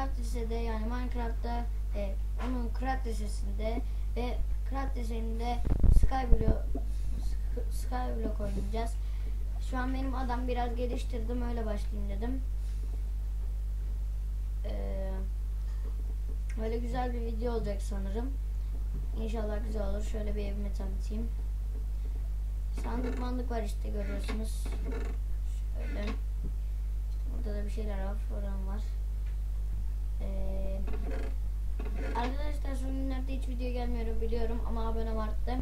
üzere Craft Lise'de yani Minecraft'ta e, onun Craft Lisesi'nde ve Craft Lisesi'nde Skyblock Sk- Skyblock oynayacağız. Şu an benim adam biraz geliştirdim öyle başlayayım dedim. Ee, öyle güzel bir video olacak sanırım. İnşallah güzel olur. Şöyle bir evimi tanıtayım. Sandık mandık var işte görüyorsunuz. Şöyle. Burada da bir şeyler var. Forum var. Ee, arkadaşlar son günlerde hiç video gelmiyor biliyorum ama abonem arttı.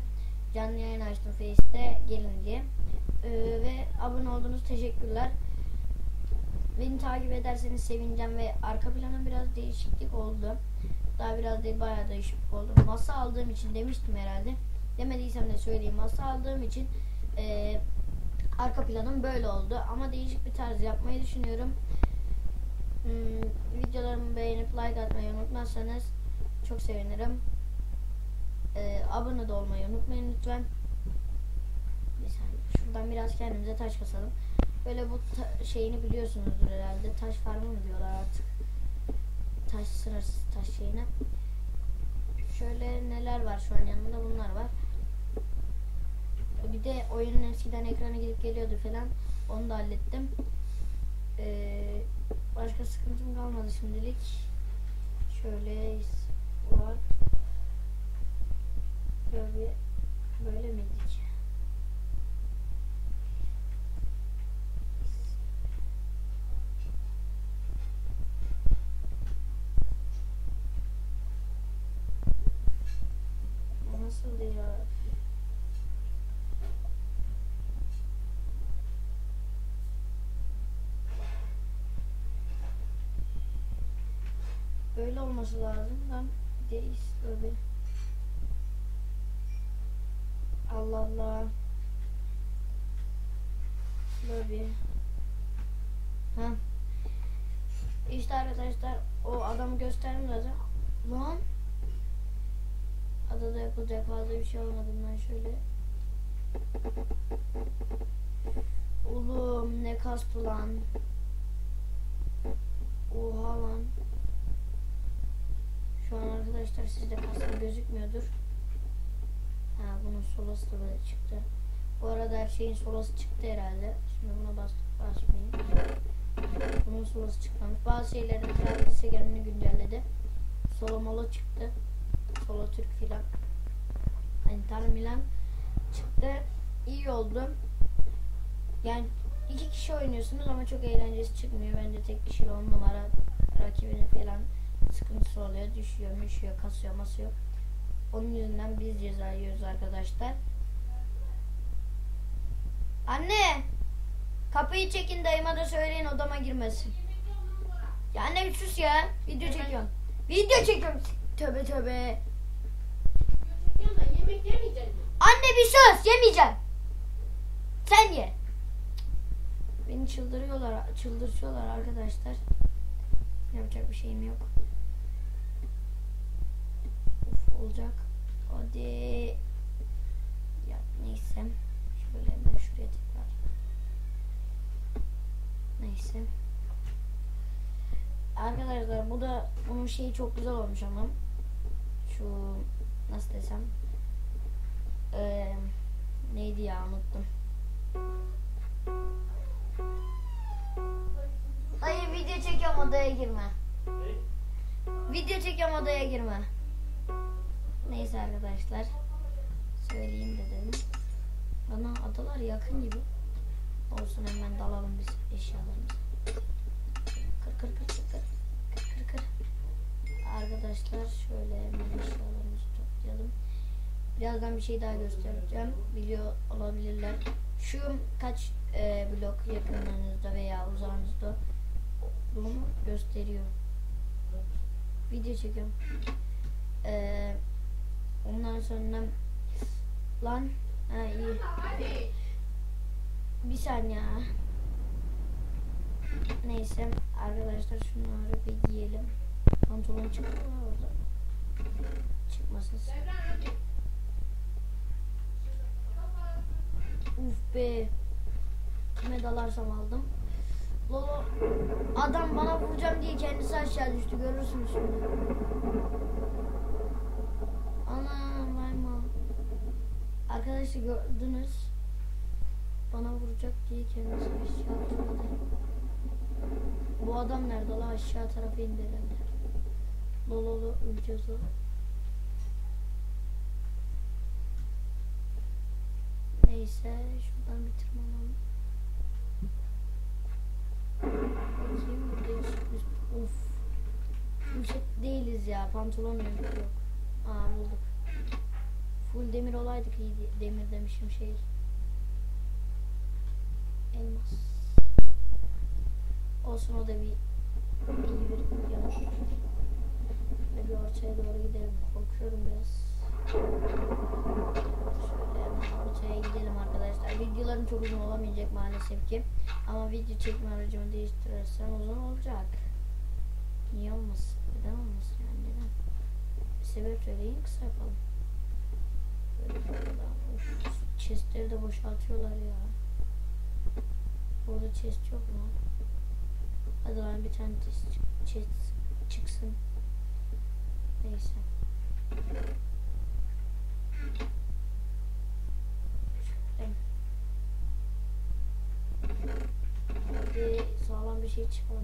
Canlı yayın açtım Face'te gelin diye. Ee, ve abone oldunuz teşekkürler. Beni takip ederseniz sevineceğim ve arka plana biraz değişiklik oldu. Daha biraz değil bayağı değişiklik oldu. Masa aldığım için demiştim herhalde. Demediysem de söyleyeyim. Masa aldığım için eee, arka planım böyle oldu. Ama değişik bir tarz yapmayı düşünüyorum. Hmm, videolarımı beğenip like atmayı unutmazsanız çok sevinirim. Eee, abone de olmayı unutmayın lütfen. Bir saniye. Şuradan biraz kendimize taş kasalım. Böyle bu şeyini biliyorsunuzdur herhalde. Taş farmı mı diyorlar artık. Taş sırası taş şeyine. Şöyle neler var şu an yanımda bunlar var. Bir de oyunun eskiden ekrana gidip geliyordu falan. Onu da hallettim. Ee, başka sıkıntım kalmadı şimdilik. Şöyle var. Böyle böyle miydik? Nasıl ya? Böyle olması lazım. Ben deyiz böyle. Allah Allah. Böyle. Ha. İşte arkadaşlar o adamı gösterdim zaten. Lan. Adada yapılacak fazla bir şey olmadığından şöyle. Oğlum ne kastı lan. Oha lan. Şu an arkadaşlar sizde kastı gözükmüyordur. Ha bunun solası da böyle çıktı. Bu arada her şeyin solası çıktı herhalde. Şimdi buna bas basmayayım. Bunun solası çıkmamış. Bazı şeylerin Travis gelini güncelledi. Solo çıktı. Solo Türk filan. Inter Milan çıktı. İyi oldu. Yani iki kişi oynuyorsunuz ama çok eğlencesi çıkmıyor. Bence tek kişiyle on numara rakibini falan sıkıntısı oluyor. Düşüyor, müşüyor, kasıyor, masıyor. Onun yüzünden biz ceza yiyoruz arkadaşlar. Anne! Kapıyı çekin dayıma da söyleyin odama girmesin. Ya anne bir sus ya. Video çekiyorum. Video çekiyorum. Tövbe tövbe. Yemek yemeyecek mi? Anne bir sus yemeyeceğim. Sen ye. Beni çıldırıyorlar, çıldırtıyorlar arkadaşlar. Yapacak bir şeyim yok. Olacak. Hadi. Ya neyse. Şöyle hemen şuraya tekrar. Neyse. Arkadaşlar bu da bunun şeyi çok güzel olmuş ama. Şu nasıl desem. Eee neydi ya unuttum. Hayır video çekiyorum odaya girme. Video çekiyorum odaya girme. Neyse arkadaşlar. Söyleyeyim de dedim. Bana adalar yakın gibi. Olsun hemen dalalım biz eşyalarımızı. Kır kır kır kır kır. Kır kır kır. Arkadaşlar şöyle hemen eşyalarımızı toplayalım. Birazdan bir şey daha göstereceğim. Biliyor olabilirler. Şu kaç e, blok yakınlarınızda veya uzağınızda bunu gösteriyor. Video çekiyorum. E, ondan sonra lan ha, iyi. Bir saniye. Neyse arkadaşlar şunları bir giyelim. Pantolon çıktı mı orada? Çıkmasın. Uf be. Kime dalarsam aldım. Lolo adam bana vuracağım diye kendisi aşağı düştü görürsünüz şimdi. Ana mayma. Arkadaşlar gördünüz. Bana vuracak diye kendisi aşağı atladı. Bu adam nerede la aşağı tarafa indi herhalde. Lololo öleceğiz o. Neyse şuradan tırmanalım. Bakayım burada üst, of. Yumuşak değiliz ya pantolon yok. Aa bulduk. Full demir olaydık iyiydi. Demir demişim şey. Elmas. Olsun o da bir iyi bir yanı. Ve bir ortaya doğru gidelim. Korkuyorum biraz. Şöyle ortaya gidelim arkadaşlar. Videolarım çok uzun olamayacak maalesef ki. Ama video çekme aracımı değiştirirsem uzun olacak. Niye olmasın? Neden olmasın yani neden? Bir sebep söyleyin kısa yapalım. Chestleri de boşaltıyorlar ya. Burada chest yok mu? Hadi lan bir tane chest, chest çıksın. Neyse. Hadi sağlam bir şey çıkmadı.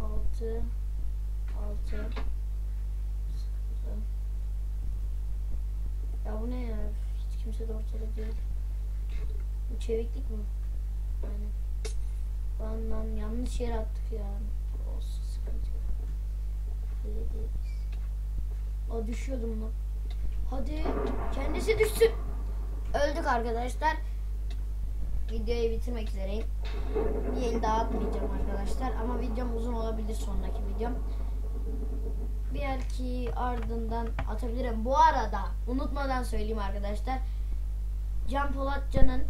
Altı. Altı. Ya bu ne ya? Hiç kimse de ortada değil. Bu çeviklik mi? Aynen. Lan lan yanlış yere attık ya. Olsun sıkıntı yok. Hallederiz. Aa düşüyordum lan. Hadi kendisi düşsün. Öldük arkadaşlar. Videoyu bitirmek üzereyim. Bir el daha atmayacağım arkadaşlar. Ama videom uzun olabilir sonraki videom. Belki ardından atabilirim. Bu arada unutmadan söyleyeyim arkadaşlar. Can Polatcan'ın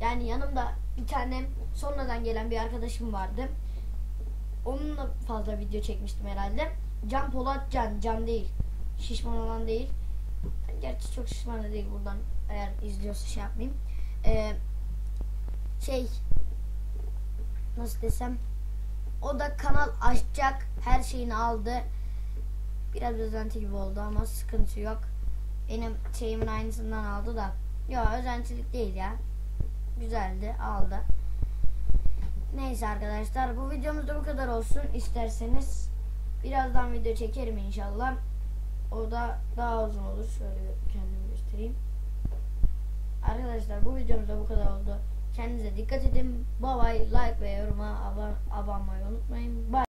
yani yanımda bir tane sonradan gelen bir arkadaşım vardı. Onunla fazla video çekmiştim herhalde. Can Polatcan, Can değil. Şişman olan değil. Gerçi çok şişman da değil buradan eğer izliyorsa şey yapmayayım. Ee, şey nasıl desem o da kanal açacak her şeyini aldı. Biraz özenti gibi oldu ama sıkıntı yok. Benim şeyimin aynısından aldı da. Ya özentilik değil ya. Güzeldi aldı. Neyse arkadaşlar bu videomuz da bu kadar olsun. İsterseniz birazdan video çekerim inşallah. O da daha uzun olur. Şöyle kendimi göstereyim. Arkadaşlar bu videomuz da bu kadar oldu. Kendinize dikkat edin. Bye bye. Like ve yoruma abone olmayı unutmayın. Bye.